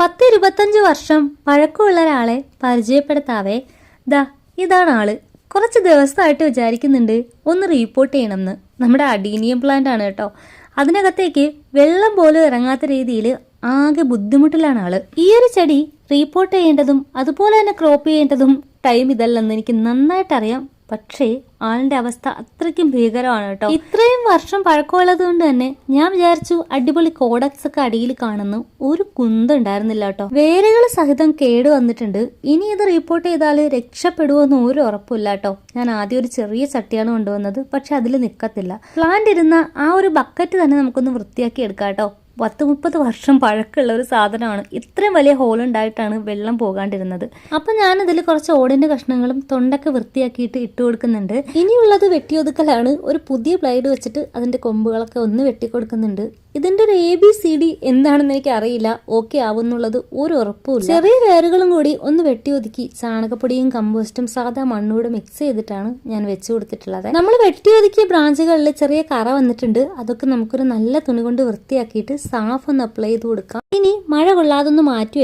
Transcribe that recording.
പത്ത് ഇരുപത്തഞ്ച് വർഷം പഴക്കമുള്ള ഒരാളെ പരിചയപ്പെടുത്താവേ. ദാ ഇതാണ് ആൾ. കുറച്ച് ദിവസമായിട്ട് വിചാരിക്കുന്നുണ്ട് ഒന്ന് റീപ്പോർട്ട് ചെയ്യണമെന്ന്. നമ്മുടെ അഡീനിയം പ്ലാന്റ് ആണ് കേട്ടോ. അതിനകത്തേക്ക് വെള്ളം പോലും ഇറങ്ങാത്ത രീതിയിൽ ആകെ ബുദ്ധിമുട്ടിലാണ് ആൾ. ഈ ഒരു ചെടി റീപ്പോർട്ട് ചെയ്യേണ്ടതും അതുപോലെ തന്നെ ക്രോപ്പ് ചെയ്യേണ്ടതും ടൈം ഇതല്ലെന്ന് എനിക്ക് നന്നായിട്ട് അറിയാം പക്ഷേ ആളിന്റെ അവസ്ഥ അത്രയ്ക്കും ഭീകരമാണ് കേട്ടോ. ഇത്രയും വർഷം പഴക്കമുള്ളത് കൊണ്ട് തന്നെ ഞാൻ വിചാരിച്ചു അടിപൊളി കോഡക്സ് ഒക്കെ അടിയിൽ കാണുന്നു ഒരു കുന്തുണ്ടായിരുന്നില്ല കേട്ടോ. വേരുകൾ സഹിതം കേട് വന്നിട്ടുണ്ട്. ഇനി ഇത് റിപ്പോർട്ട് ചെയ്താൽ രക്ഷപ്പെടുമോന്ന് ഒരു ഉറപ്പില്ല കേട്ടോ. ഞാൻ ആദ്യം ഒരു ചെറിയ ചട്ടിയാണ് കൊണ്ടുവന്നത് പക്ഷെ അതിൽ നിൽക്കത്തില്ല പ്ലാന്റ് ഇരുന്ന ആ ഒരു ബക്കറ്റ് തന്നെ നമുക്കൊന്ന് വൃത്തിയാക്കി എടുക്കാം കേട്ടോ. പത്ത് മുപ്പത് വർഷം പഴക്കമുള്ള ഒരു സാധനമാണ്. ഇത്രയും വലിയ ഹോൾ ഉണ്ടായിട്ടാണ് വെള്ളം പോകാണ്ടിരുന്നത്. അപ്പൊ ഞാനിതിൽ കുറച്ച് ഓടിന്റെ കഷ്ണങ്ങളും തൊണ്ടൊക്കെ വൃത്തിയാക്കിയിട്ട് ഇട്ട് കൊടുക്കുന്നുണ്ട്. ഇനിയുള്ളത് വെട്ടിയൊതുക്കലാണ്. ഒരു പുതിയ ബ്ലൈഡ് വെച്ചിട്ട് അതിന്റെ കൊമ്പുകളൊക്കെ ഒന്ന് വെട്ടിക്കൊടുക്കുന്നുണ്ട്. ഇതിന്റെ ഒരു എ ബി സി ഡി എന്താണെന്ന് എനിക്ക് അറിയില്ല ഓക്കെ ആവുന്നുള്ളത് ഒരു ഉറപ്പുമില്ല. ചെറിയ വേരുകളും കൂടി ഒന്ന് വെട്ടി ഒതുക്കി ചാണകപ്പൊടിയും കമ്പോസ്റ്റും സാധാ മണ്ണൂടെ മിക്സ് ചെയ്തിട്ടാണ് ഞാൻ വെച്ചു കൊടുത്തിട്ടുള്ളത്. നമ്മൾ വെട്ടി ഒതുക്കിയ ബ്രാഞ്ചുകളിൽ ചെറിയ കറ വന്നിട്ടുണ്ട്. അതൊക്കെ നമുക്കൊരു നല്ല തുണി കൊണ്ട് വൃത്തിയാക്കിയിട്ട് സാഫ് ഒന്ന് അപ്ലൈ ചെയ്ത് കൊടുക്കാം. ഇനി മഴ കൊള്ളാതൊന്ന് മാറ്റി